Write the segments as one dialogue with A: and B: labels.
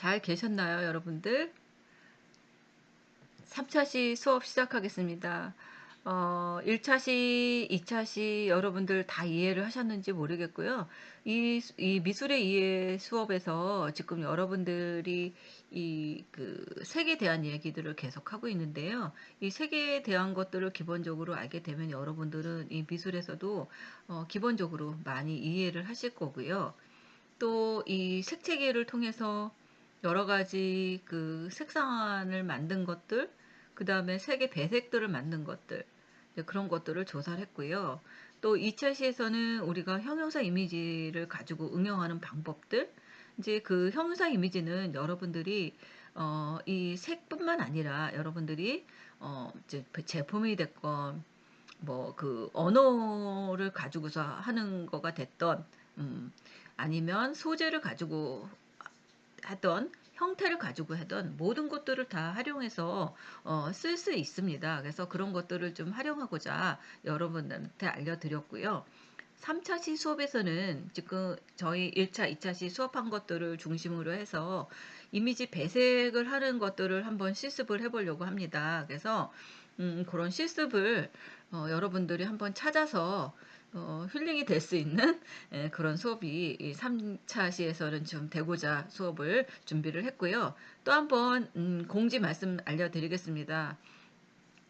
A: 잘 계셨나요, 여러분들? 3차시 수업 시작하겠습니다. 어, 1차시, 2차시 여러분들 다 이해를 하셨는지 모르겠고요. 이, 이 미술의 이해 수업에서 지금 여러분들이 이 그 색에 대한 얘기들을 계속 하고 있는데요. 이 색에 대한 것들을 기본적으로 알게 되면 여러분들은 이 미술에서도 어, 기본적으로 많이 이해를 하실 거고요. 또 이 색채기를 통해서 여러 가지 그 색상을 만든 것들, 그 다음에 색의 배색들을 만든 것들, 그런 것들을 조사를 했고요. 또 2차 시에서는 우리가 형용사 이미지를 가지고 응용하는 방법들, 이제 그 형용사 이미지는 여러분들이 어, 이 색뿐만 아니라 여러분들이 어, 이제 제품이 됐건 뭐 그 언어를 가지고서 하는 거가 됐던 음, 아니면 소재를 가지고 하던 형태를 가지고 하던 모든 것들을 다 활용해서 어, 쓸 수 있습니다. 그래서 그런 것들을 좀 활용하고자 여러분들한테 알려드렸고요. 3차 시 수업에서는 지금 저희 1차, 2차 시 수업한 것들을 중심으로 해서 이미지 배색을 하는 것들을 한번 실습을 해보려고 합니다. 그래서 음, 그런 실습을 어, 여러분들이 한번 찾아서 어, 힐링이 될 수 있는 예, 그런 수업이 이 3차 시에서는 좀 되고자 수업을 준비를 했고요. 또 한번 음, 공지 말씀 알려드리겠습니다.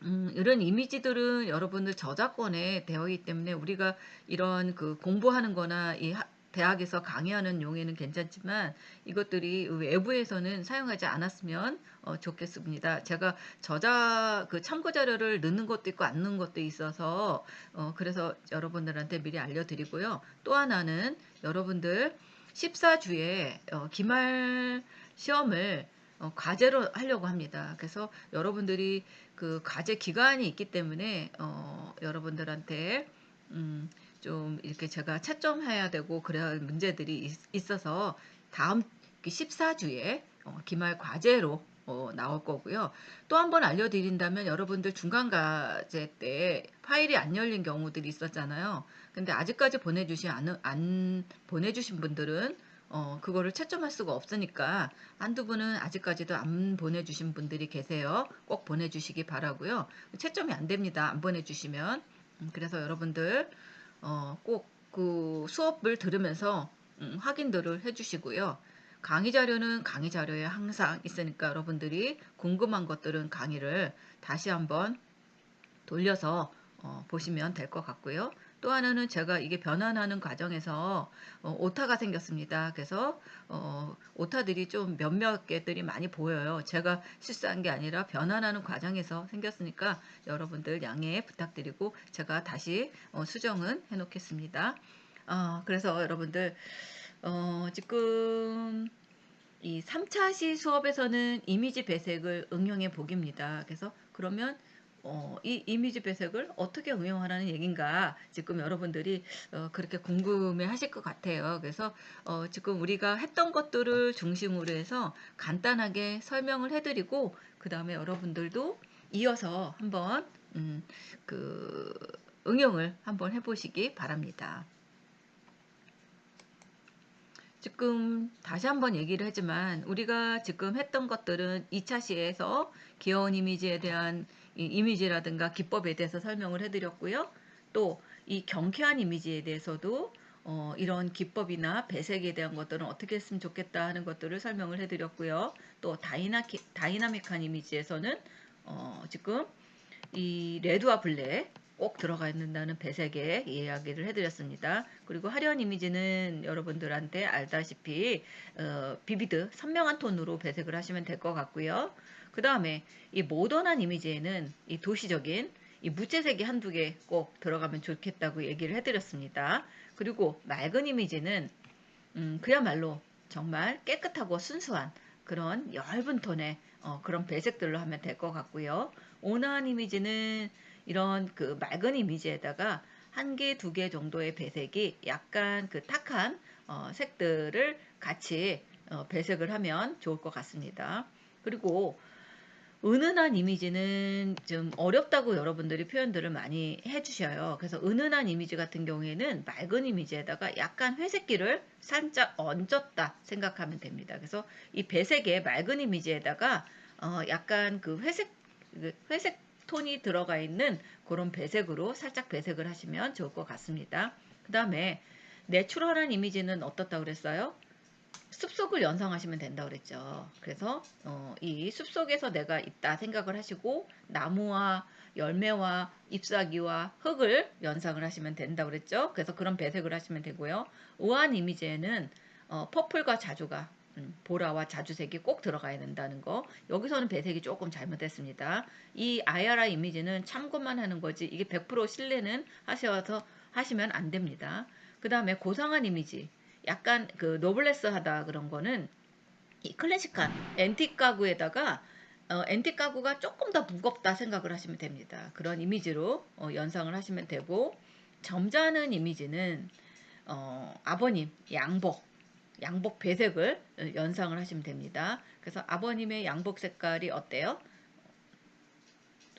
A: 음, 이런 이미지들은 여러분들 저작권에 되어 있기 때문에 우리가 이런 그 공부하는 거나 이 하, 대학에서 강의하는 용에는 괜찮지만 이것들이 외부에서는 사용하지 않았으면 어, 좋겠습니다. 제가 저자 그 참고 자료를 넣는 것도 있고 안 넣는 것도 있어서 어, 그래서 여러분들한테 미리 알려드리고요. 또 하나는 여러분들 14주에 어, 기말 시험을 어, 과제로 하려고 합니다. 그래서 여러분들이 그 과제 기간이 있기 때문에 어, 여러분들한테 음, 좀 이렇게 제가 채점해야 되고 할 문제들이 있, 어서 다음 14주에 어, 기말 과제로 어, 나올 거고요. 또 한 번 알려드린다면 여러분들 중간 과제 때 파일이 안 열린 경우들이 있었잖아요. 근데 아직까지 보내주시 안, 안 보내주신 분들은 어, 그거를 채점할 수가 없으니까 한두 분은 아직까지도 안 보내주신 분들이 계세요. 꼭 보내주시기 바라고요. 채점이 안 됩니다. 안 보내주시면. 음, 그래서 여러분들 어, 꼭 그 수업을 들으면서 음, 확인들을 해주시고요. 강의 자료는 강의 자료에 항상 있으니까 여러분들이 궁금한 것들은 강의를 다시 한번 돌려서 어, 보시면 될 것 같고요. 또 하나는 제가 이게 변환하는 과정에서 어, 오타가 생겼습니다. 그래서 어, 오타들이 좀 몇몇 개들이 많이 보여요. 제가 실수한 게 아니라 변환하는 과정에서 생겼으니까 여러분들 양해 부탁드리고 제가 다시 어, 수정은 해놓겠습니다. 어, 그래서 여러분들 어, 지금 이 3차 시 수업에서는 이미지 배색을 응용해 보기입니다. 그래서 그러면 어, 이 이미지 배색을 어떻게 응용하라는 얘기인가 지금 여러분들이 어, 그렇게 궁금해 하실 것 같아요. 그래서 어, 지금 우리가 했던 것들을 중심으로 해서 간단하게 설명을 해드리고 그 다음에 여러분들도 이어서 한번 음, 그 응용을 한번 해보시기 바랍니다. 지금 다시 한번 얘기를 하지만 우리가 지금 했던 것들은 2차 시에서 귀여운 이미지에 대한 이미지라든가 기법에 대해서 설명을 해드렸고요. 또 이 경쾌한 이미지에 대해서도 어, 이런 기법이나 배색에 대한 것들은 어떻게 했으면 좋겠다 하는 것들을 설명을 해드렸고요. 또 다이나, 다이나믹한 이미지에서는 어, 지금 이 레드와 블랙 꼭 들어가 있는다는 배색의 이야기를 해드렸습니다. 그리고 화려한 이미지는 여러분들한테 알다시피 어, 비비드 선명한 톤으로 배색을 하시면 될 것 같고요. 그 다음에 이 모던한 이미지에는 이 도시적인 이 무채색이 한두 개 꼭 들어가면 좋겠다고 얘기를 해드렸습니다. 그리고 맑은 이미지는 음, 그야말로 정말 깨끗하고 순수한 그런 엷은 톤의 어, 그런 배색들로 하면 될 것 같고요. 온화한 이미지는 이런 그 맑은 이미지에다가 한 개, 두 개 정도의 배색이 약간 그 탁한 어, 색들을 같이 어, 배색을 하면 좋을 것 같습니다. 그리고 은은한 이미지는 좀 어렵다고 여러분들이 표현들을 많이 해주셔요. 그래서 은은한 이미지 같은 경우에는 맑은 이미지에다가 약간 회색기를 살짝 얹었다 생각하면 됩니다. 그래서 이 배색의 맑은 이미지에다가 어 약간 그 회색 그 회색 톤이 들어가 있는 그런 배색으로 살짝 배색을 하시면 좋을 것 같습니다. 그 다음에 내추럴한 이미지는 어떻다 그랬어요? 숲속을 연상하시면 된다 그랬죠. 그래서 어, 이 숲속에서 내가 있다 생각을 하시고 나무와 열매와 잎사귀와 흙을 연상을 하시면 된다 그랬죠. 그래서 그런 배색을 하시면 되고요. 우아한 이미지에는 어, 퍼플과 자주가 음, 보라와 자주색이 꼭 들어가야 된다는 거. 여기서는 배색이 조금 잘못됐습니다. 이 아야라 이미지는 참고만 하는 거지 이게 100% 신뢰는 하셔서 하시면 안 됩니다. 그 다음에 고상한 이미지. 약간 그 노블레스하다 그런 거는 이 클래식한 앤틱 가구에다가 어, 앤틱 가구가 조금 더 무겁다 생각을 하시면 됩니다. 그런 이미지로 어, 연상을 하시면 되고 점잖은 이미지는 어, 아버님 양복 양복 배색을 연상을 하시면 됩니다. 그래서 아버님의 양복 색깔이 어때요?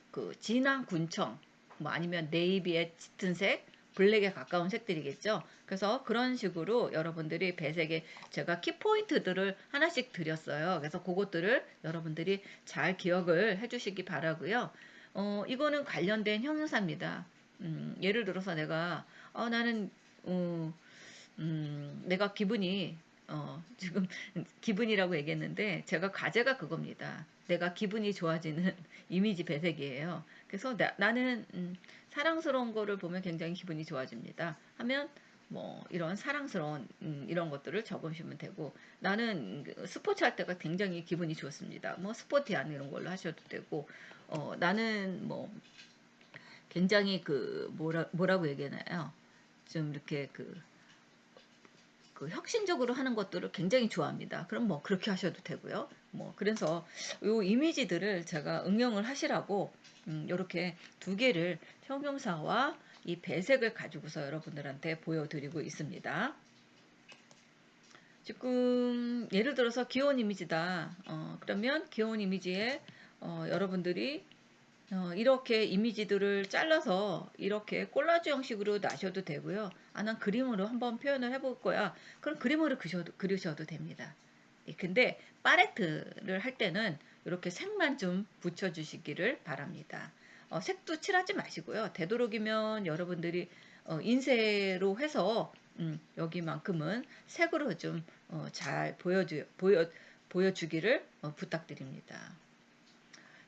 A: 그 진한 군청 뭐 아니면 네이비의 짙은 색 블랙에 가까운 색들이겠죠. 그래서 그런 식으로 여러분들이 배색에 제가 키포인트들을 하나씩 드렸어요. 그래서 그것들을 여러분들이 잘 기억을 해주시기 바라고요. 어, 이거는 관련된 형용사입니다. 음, 예를 들어서 내가 어, 나는 어, 음, 내가 기분이 어, 지금 기분이라고 얘기했는데 제가 과제가 그겁니다. 내가 기분이 좋아지는 이미지 배색이에요. 그래서 나, 는 음, 사랑스러운 거를 보면 굉장히 기분이 좋아집니다. 하면 뭐 이런 사랑스러운 음, 이런 것들을 적으시면 되고 나는 그 스포츠 할 때가 굉장히 기분이 좋습니다. 뭐 스포티한 이런 걸로 하셔도 되고 어, 나는 뭐 굉장히 그 뭐라 뭐라고 얘기하나요? 좀 이렇게 그, 그 혁신적으로 하는 것들을 굉장히 좋아합니다. 그럼 뭐 그렇게 하셔도 되고요. 뭐 그래서 요 이미지들을 제가 응용을 하시라고 음, 이렇게 두 개를 형용사와 이 배색을 가지고서 여러분들한테 보여드리고 있습니다. 지금 예를 들어서 귀여운 이미지다. 어, 그러면 귀여운 이미지에 어, 여러분들이 어, 이렇게 이미지들을 잘라서 이렇게 콜라주 형식으로 나셔도 되고요. 아, 난 그림으로 한번 표현을 해볼 거야. 그럼 그림으로 그셔도, 그리셔도 됩니다. 예, 근데 파레트를 할 때는 이렇게 색만 좀 붙여주시기를 바랍니다. 어, 색도 칠하지 마시고요. 되도록이면 여러분들이 어, 인쇄로 해서 음, 여기만큼은 색으로 좀잘 어, 보여주, 보여, 보여주기를 어, 부탁드립니다.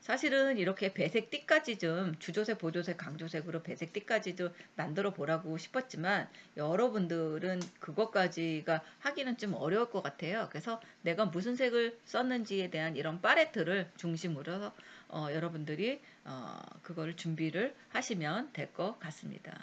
A: 사실은 이렇게 배색 띠까지 좀 주조색, 보조색, 강조색으로 배색 띠까지 도 만들어 보라고 싶었지만 여러분들은 그것까지가 하기는 좀 어려울 것 같아요. 그래서 내가 무슨 색을 썼는지에 대한 이런 팔레트를 중심으로 어, 여러분들이 어, 그걸 준비를 하시면 될 것 같습니다.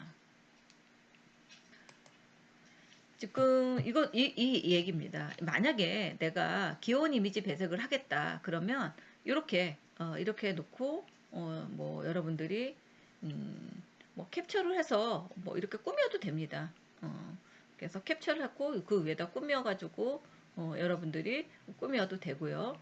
A: 지금 이거 이, 이 얘기입니다. 만약에 내가 귀여운 이미지 배색을 하겠다 그러면 이렇게 어, 이렇게 놓고 어, 뭐 여러분들이 음, 뭐 캡처를 해서 뭐 이렇게 꾸며도 됩니다. 어, 그래서 캡처를 하고 그 위에다 꾸며가지고 어, 여러분들이 꾸며도 되고요.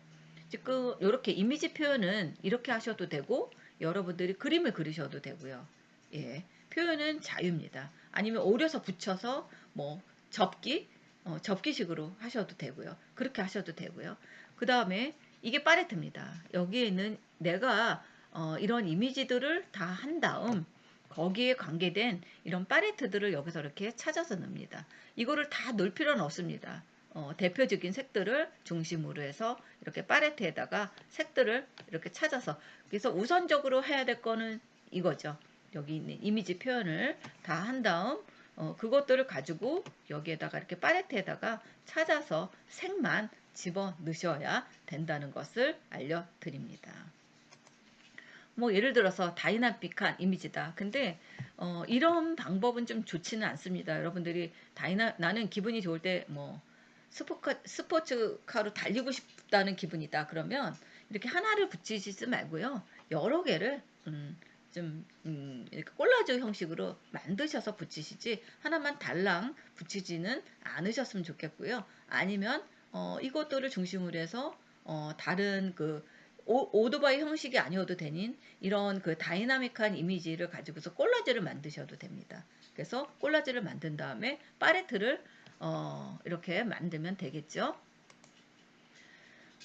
A: 지금 이렇게 이미지 표현은 이렇게 하셔도 되고 여러분들이 그림을 그리셔도 되고요. 예, 표현은 자유입니다. 아니면 오려서 붙여서 뭐 접기, 어, 접기식으로 하셔도 되고요. 그렇게 하셔도 되고요. 그 다음에 이게 파레트입니다. 여기에는 내가 어, 이런 이미지들을 다 한 다음 거기에 관계된 이런 파레트들을 여기서 이렇게 찾아서 넣습니다. 이거를 다 넣을 필요는 없습니다. 어, 대표적인 색들을 중심으로 해서 이렇게 파레트에다가 색들을 이렇게 찾아서 그래서 우선적으로 해야 될 거는 이거죠. 여기 있는 이미지 표현을 다 한 다음 어, 그것들을 가지고 여기에다가 이렇게 파레트에다가 찾아서 색만 집어 넣으셔야 된다는 것을 알려드립니다. 뭐 예를 들어서 다이나믹한 이미지다. 근데 어, 이런 방법은 좀 좋지는 않습니다. 여러분들이 다이나 나는 기분이 좋을 때뭐 스포카, 스포츠카로 달리고 싶다는 기분이다. 그러면 이렇게 하나를 붙이지 말고요. 여러 개를 음, 좀 음, 이렇게 콜라주 형식으로 만드셔서 붙이시지 하나만 달랑 붙이지는 않으셨으면 좋겠고요. 아니면 어, 이것들을 중심으로 해서 어, 다른 그 오, 오토바이 형식이 아니어도 되는 이런 그 다이나믹한 이미지를 가지고서 콜라지를 만드셔도 됩니다. 그래서 콜라지를 만든 다음에 팔레트를 어, 이렇게 만들면 되겠죠.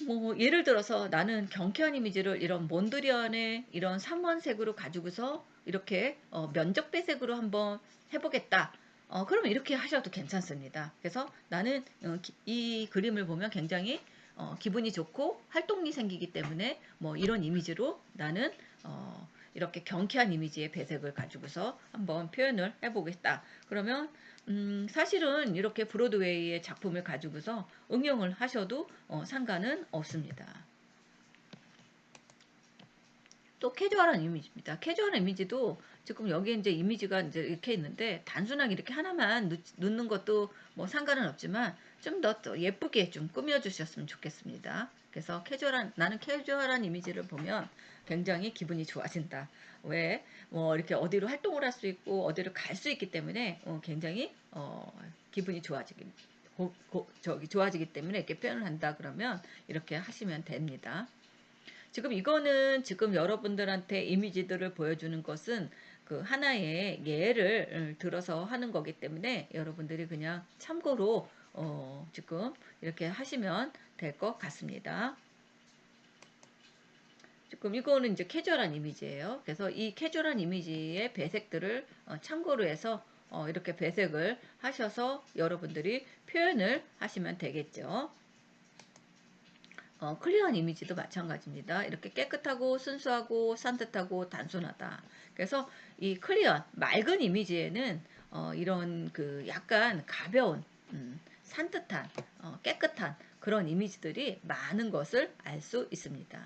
A: 뭐 예를 들어서 나는 경쾌한 이미지를 이런 몬드리안의 이런 삼원색으로 가지고서 이렇게 어, 면적 배색으로 한번 해보겠다. 어, 그러면 이렇게 하셔도 괜찮습니다. 그래서 나는 어, 기, 이 그림을 보면 굉장히 어, 기분이 좋고 활동이 생기기 때문에 뭐 이런 이미지로 나는 어, 이렇게 경쾌한 이미지의 배색을 가지고서 한번 표현을 해보겠다. 그러면 음, 사실은 이렇게 브로드웨이의 작품을 가지고서 응용을 하셔도 어, 상관은 없습니다. 또 캐주얼한 이미지입니다. 캐주얼한 이미지도 지금 여기에 이제 이미지가 이제 이렇게 있는데 단순하게 이렇게 하나만 넣, 는 것도 뭐 상관은 없지만 좀더 예쁘게 좀 꾸며 주셨으면 좋겠습니다. 그래서 캐주얼한 나는 캐주얼한 이미지를 보면 굉장히 기분이 좋아진다. 왜? 뭐 이렇게 어디로 활동을 할 수 있고 어디로 갈 수 있기 때문에 어, 굉장히 어, 기분이 좋아지기 고, 고, 저기 좋아지기 때문에 이렇게 표현을 한다 그러면 이렇게 하시면 됩니다. 지금 이거는 지금 여러분들한테 이미지들을 보여주는 것은 그 하나의 예를 음, 들어서 하는 거기 때문에 여러분들이 그냥 참고로 어, 지금 이렇게 하시면 될 것 같습니다. 지금 이거는 이제 캐주얼한 이미지예요. 그래서 이 캐주얼한 이미지의 배색들을 어, 참고로 해서 어, 이렇게 배색을 하셔서 여러분들이 표현을 하시면 되겠죠. 어, 클리어한 이미지도 마찬가지입니다. 이렇게 깨끗하고 순수하고 산뜻하고 단순하다. 그래서 이 클리어 맑은 이미지에는 어, 이런 그 약간 가벼운 음, 산뜻한 어, 깨끗한 그런 이미지들이 많은 것을 알 수 있습니다.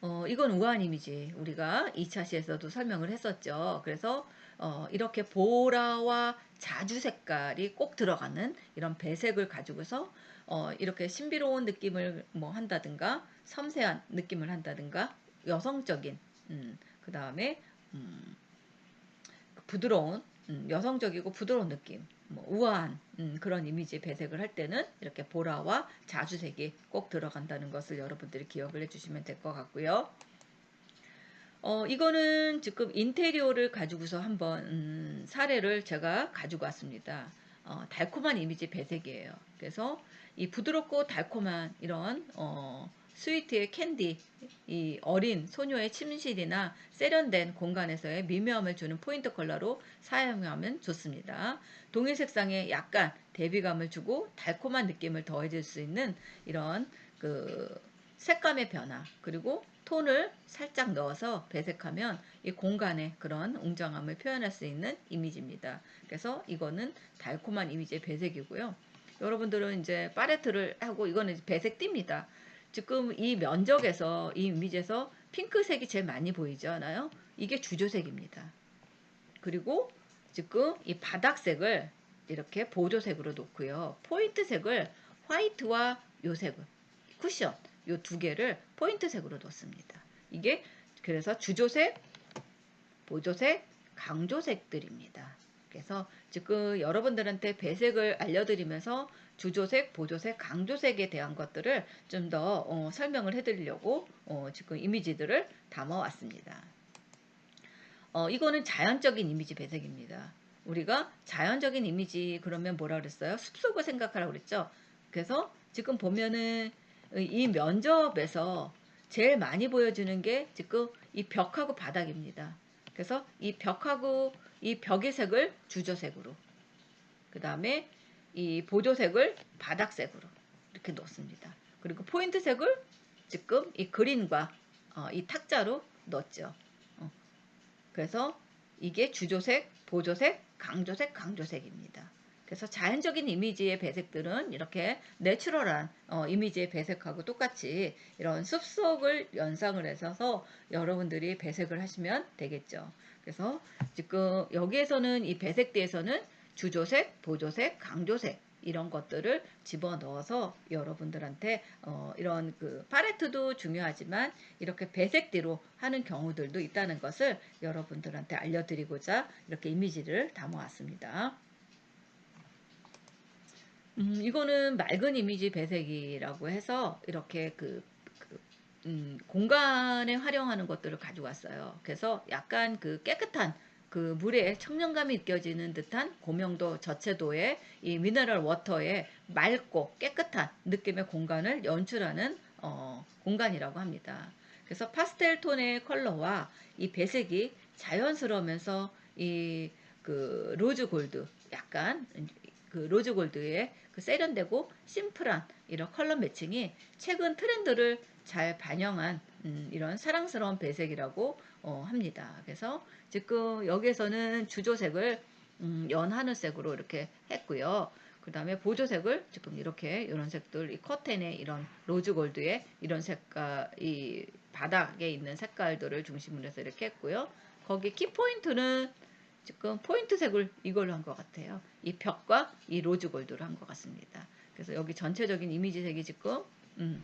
A: 어, 이건 우아한 이미지 우리가 2차 시에서도 설명을 했었죠. 그래서 어, 이렇게 보라와 자주 색깔이 꼭 들어가는 이런 배색을 가지고서 어, 이렇게 신비로운 느낌을 뭐 한다든가 섬세한 느낌을 한다든가 여성적인 음, 그 다음에 음, 부드러운 음, 여성적이고 부드러운 느낌 뭐 우아한 음, 그런 이미지 배색을 할 때는 이렇게 보라와 자주색이 꼭 들어간다는 것을 여러분들이 기억을 해주시면 될 것 같고요. 어, 이거는 지금 인테리어를 가지고서 한번 음, 사례를 제가 가지고 왔습니다. 어, 달콤한 이미지 배색이에요. 그래서 이 부드럽고 달콤한 이런 어, 스위트의 캔디, 이 어린 소녀의 침실이나 세련된 공간에서의 미묘함을 주는 포인트 컬러로 사용하면 좋습니다. 동일 색상에 약간 대비감을 주고 달콤한 느낌을 더해줄 수 있는 이런 그 색감의 변화 그리고 톤을 살짝 넣어서 배색하면 이 공간의 그런 웅장함을 표현할 수 있는 이미지입니다. 그래서 이거는 달콤한 이미지의 배색이고요. 여러분들은 이제 팔레트를 하고 이거는 배색 띠입니다. 지금 이 면적에서 이 이미지에서 핑크색이 제일 많이 보이지 않아요? 이게 주조색입니다. 그리고 지금 이 바닥색을 이렇게 보조색으로 놓고요. 포인트색을 화이트와 요 색을 쿠션 요 두 개를 포인트색으로 놓습니다. 이게 그래서 주조색, 보조색, 강조색들입니다. 그래서 지금 여러분들한테 배색을 알려드리면서 주조색, 보조색, 강조색에 대한 것들을 좀더 어, 설명을 해드리려고 어, 지금 이미지들을 담아왔습니다. 어, 이거는 자연적인 이미지 배색입니다. 우리가 자연적인 이미지 그러면 뭐라 그랬어요? 숲속을 생각하라고 그랬죠. 그래서 지금 보면은 이 면접에서 제일 많이 보여주는 게 지금 이 벽하고 바닥입니다. 그래서 이 벽하고 이 벽의 색을 주조색으로 그 다음에 이 보조색을 바닥색으로 이렇게 넣습니다. 그리고 포인트색을 지금 이 그린과 어, 이 탁자로 넣었죠. 어. 그래서 이게 주조색, 보조색, 강조색, 강조색입니다. 그래서 자연적인 이미지의 배색들은 이렇게 내추럴한 어, 이미지의 배색하고 똑같이 이런 숲속을 연상을 해서 여러분들이 배색을 하시면 되겠죠. 그래서 지금 여기에서는 이 배색대에서는 주조색, 보조색, 강조색 이런 것들을 집어넣어서 여러분들한테 어, 이런 그 팔레트도 중요하지만 이렇게 배색대로 하는 경우들도 있다는 것을 여러분들한테 알려드리고자 이렇게 이미지를 담아왔습니다. 음, 이거는 맑은 이미지 배색이라고 해서 이렇게 그, 그 음, 공간에 활용하는 것들을 가져왔어요. 그래서 약간 그 깨끗한 그 물에 청량감이 느껴지는 듯한 고명도 저채도의 이 미네랄 워터의 맑고 깨끗한 느낌의 공간을 연출하는 어, 공간이라고 합니다. 그래서 파스텔 톤의 컬러와 이 배색이 자연스러우면서 이 그 로즈 골드 약간 그 로즈 골드의 그 세련되고 심플한 이런 컬러 매칭이 최근 트렌드를 잘 반영한 음, 이런 사랑스러운 배색이라고 어, 합니다. 그래서 지금 여기에서는 주조색을 음, 연하늘색으로 이렇게 했고요. 그 다음에 보조색을 지금 이렇게 이런 색들, 이 커튼의 이런 로즈 골드의 이런 색깔, 이 바닥에 있는 색깔들을 중심으로 해서 이렇게 했고요. 거기 키포인트는 지금 포인트색을 이걸로 한 것 같아요. 이 벽과 이 로즈 골드로 한 것 같습니다. 그래서 여기 전체적인 이미지색이 지금 음,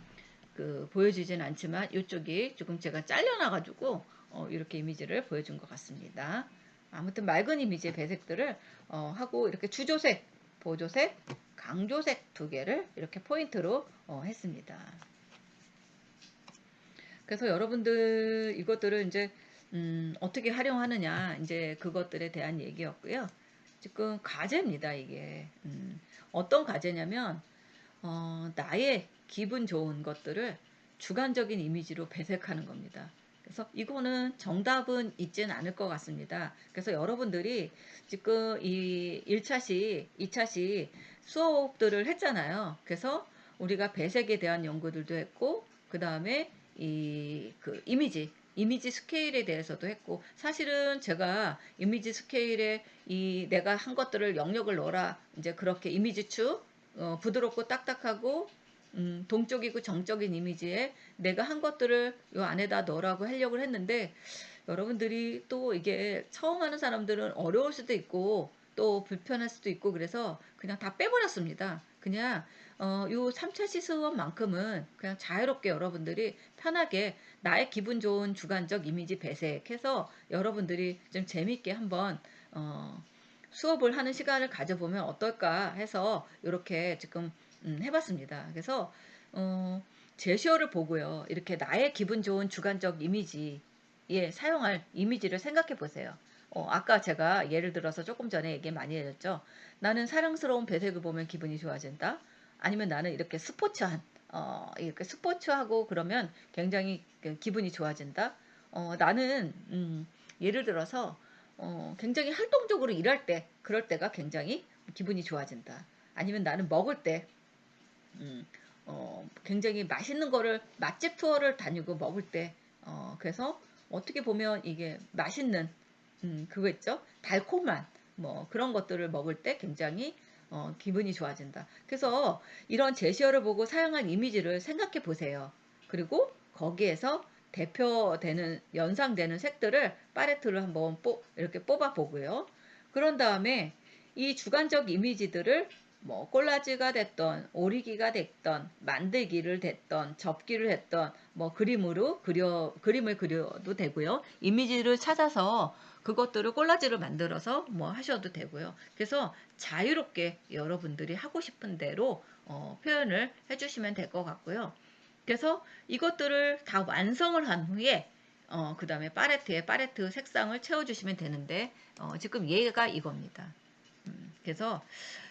A: 그 보여지진 않지만 이쪽이 조금 제가 잘려나가지고 어, 이렇게 이미지를 보여준 것 같습니다. 아무튼 맑은 이미지의 배색들을 어, 하고 이렇게 주조색, 보조색, 강조색 두 개를 이렇게 포인트로 어, 했습니다. 그래서 여러분들 이것들을 이제 음, 어떻게 활용하느냐 이제 그것들에 대한 얘기였고요. 지금 과제입니다 이게 음, 어떤 과제냐면 어, 나의 기분 좋은 것들을 주관적인 이미지로 배색하는 겁니다. 그래서 이거는 정답은 있지는 않을 것 같습니다. 그래서 여러분들이 지금 이 1차시, 2차시 수업들을 했잖아요. 그래서 우리가 배색에 대한 연구들도 했고, 그 다음에 이 그 이미지, 이미지 스케일에 대해서도 했고, 사실은 제가 이미지 스케일에 이 내가 한 것들을 영역을 넣어라. 이제 그렇게 이미지 축, 어, 부드럽고 딱딱하고 음, 동적이고 정적인 이미지에 내가 한 것들을 요 안에다 넣으라고 하려고 했는데 여러분들이 또 이게 처음 하는 사람들은 어려울 수도 있고 또 불편할 수도 있고 그래서 그냥 다 빼버렸습니다. 그냥 어, 요 3차 시수업만큼은 그냥 자유롭게 여러분들이 편하게 나의 기분 좋은 주관적 이미지 배색해서 여러분들이 좀 재밌게 한번 어, 수업을 하는 시간을 가져보면 어떨까 해서 이렇게 지금 음, 해봤습니다. 그래서 어, 제시어를 보고요. 이렇게 나의 기분 좋은 주관적 이미지에 사용할 이미지를 생각해 보세요. 어, 아까 제가 예를 들어서 조금 전에 얘기 많이 해줬죠. 나는 사랑스러운 배색을 보면 기분이 좋아진다. 아니면 나는 이렇게 스포츠한 어, 이렇게 스포츠하고 그러면 굉장히 그 기분이 좋아진다. 어, 나는 음, 예를 들어서 어, 굉장히 활동적으로 일할 때 그럴 때가 굉장히 기분이 좋아진다. 아니면 나는 먹을 때 음, 어, 굉장히 맛있는 거를 맛집 투어를 다니고 먹을 때 어, 그래서 어떻게 보면 이게 맛있는 음, 그거 있죠 달콤한 뭐 그런 것들을 먹을 때 굉장히 어, 기분이 좋아진다. 그래서 이런 제시어를 보고 사용한 이미지를 생각해 보세요. 그리고 거기에서 대표되는 연상되는 색들을 파레트로 한번 뽑, 이렇게 뽑아 보고요. 그런 다음에 이 주관적 이미지들을 뭐 콜라지가 됐던 오리기가 됐던 만들기를 됐던 접기를 했던 뭐 그림으로 그려 그림을 그려도 되고요. 이미지를 찾아서 그것들을 콜라지를 만들어서 뭐 하셔도 되고요. 그래서 자유롭게 여러분들이 하고 싶은 대로 어, 표현을 해주시면 될 것 같고요. 그래서 이것들을 다 완성을 한 후에 어, 그 다음에 파레트에 파레트 색상을 채워주시면 되는데 어, 지금 얘가 이겁니다. 음, 그래서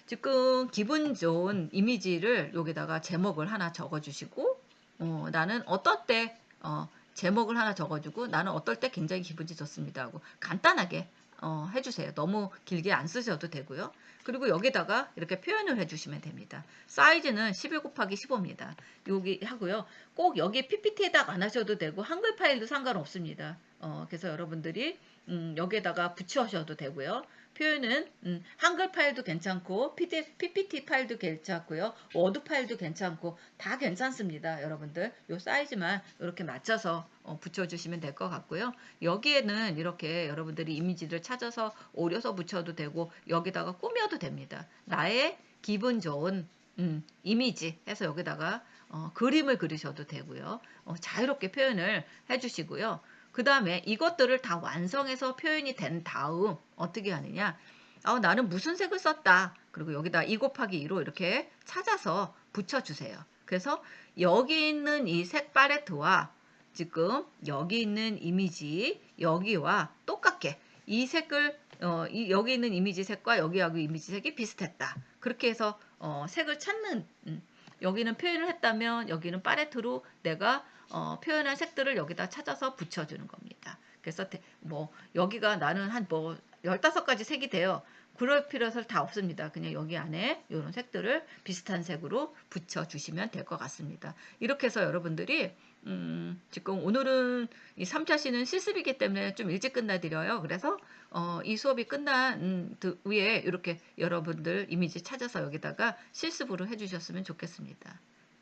A: 지금 기분 좋은 이미지를 여기다가 제목을 하나 적어주시고 어, 나는 어떨 때 어, 제목을 하나 적어주고 나는 어떨 때 굉장히 기분이 좋습니다 하고 간단하게 어, 해주세요. 너무 길게 안 쓰셔도 되고요. 그리고 여기다가 이렇게 표현을 해주시면 됩니다. 사이즈는 11 곱하기 15입니다. 여기 하고요. 꼭 여기 PPT에다가 안 하셔도 되고 한글 파일도 상관없습니다. 어, 그래서 여러분들이 음, 여기에다가 붙여셔도 되고요. 표현은 음, 한글 파일도 괜찮고 PPT 파일도 괜찮고요. 워드 파일도 괜찮고 다 괜찮습니다. 여러분들 요 사이즈만 이렇게 맞춰서 어, 붙여주시면 될 것 같고요. 여기에는 이렇게 여러분들이 이미지를 찾아서 오려서 붙여도 되고 여기다가 꾸며도 됩니다. 나의 기분 좋은 음, 이미지 해서 여기다가 어, 그림을 그리셔도 되고요. 어, 자유롭게 표현을 해주시고요. 그 다음에 이것들을 다 완성해서 표현이 된 다음 어떻게 하느냐. 어, 나는 무슨 색을 썼다. 그리고 여기다 2 곱하기 2로 이렇게 찾아서 붙여주세요. 그래서 여기 있는 이 색 팔레트와 지금 여기 있는 이미지 여기와 똑같게 이 색을 어, 이, 여기 있는 이미지 색과 여기하고 이미지 색이 비슷했다. 그렇게 해서 어, 색을 찾는 음, 여기는 표현을 했다면 여기는 팔레트로 내가 어, 표현한 색들을 여기다 찾아서 붙여주는 겁니다. 그래서 대- 뭐 여기가 나는 한 뭐 15가지 색이 돼요. 그럴 필요는 다 없습니다. 그냥 여기 안에 이런 색들을 비슷한 색으로 붙여주시면 될 것 같습니다. 이렇게 해서 여러분들이 음, 지금 오늘은 이 3차시는 실습이기 때문에 좀 일찍 끝나드려요. 그래서 어, 이 수업이 끝난 음, 그 위에 이렇게 여러분들 이미지 찾아서 여기다가 실습으로 해주셨으면 좋겠습니다.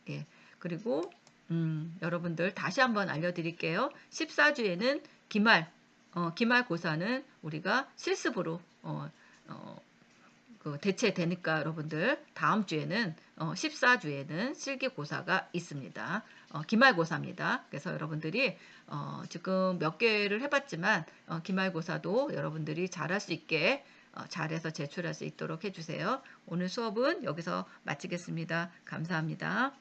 A: 예. 그리고 음, 여러분들 다시 한번 알려드릴게요. 14주에는 기말, 어, 기말고사는 우리가 실습으로 어, 어, 그 대체되니까 여러분들 다음 주에는 어, 14주에는 실기고사가 있습니다. 어, 기말고사입니다. 그래서 여러분들이 어, 지금 몇 개를 해봤지만 어, 기말고사도 여러분들이 잘할 수 있게 어, 잘해서 제출할 수 있도록 해주세요. 오늘 수업은 여기서 마치겠습니다. 감사합니다.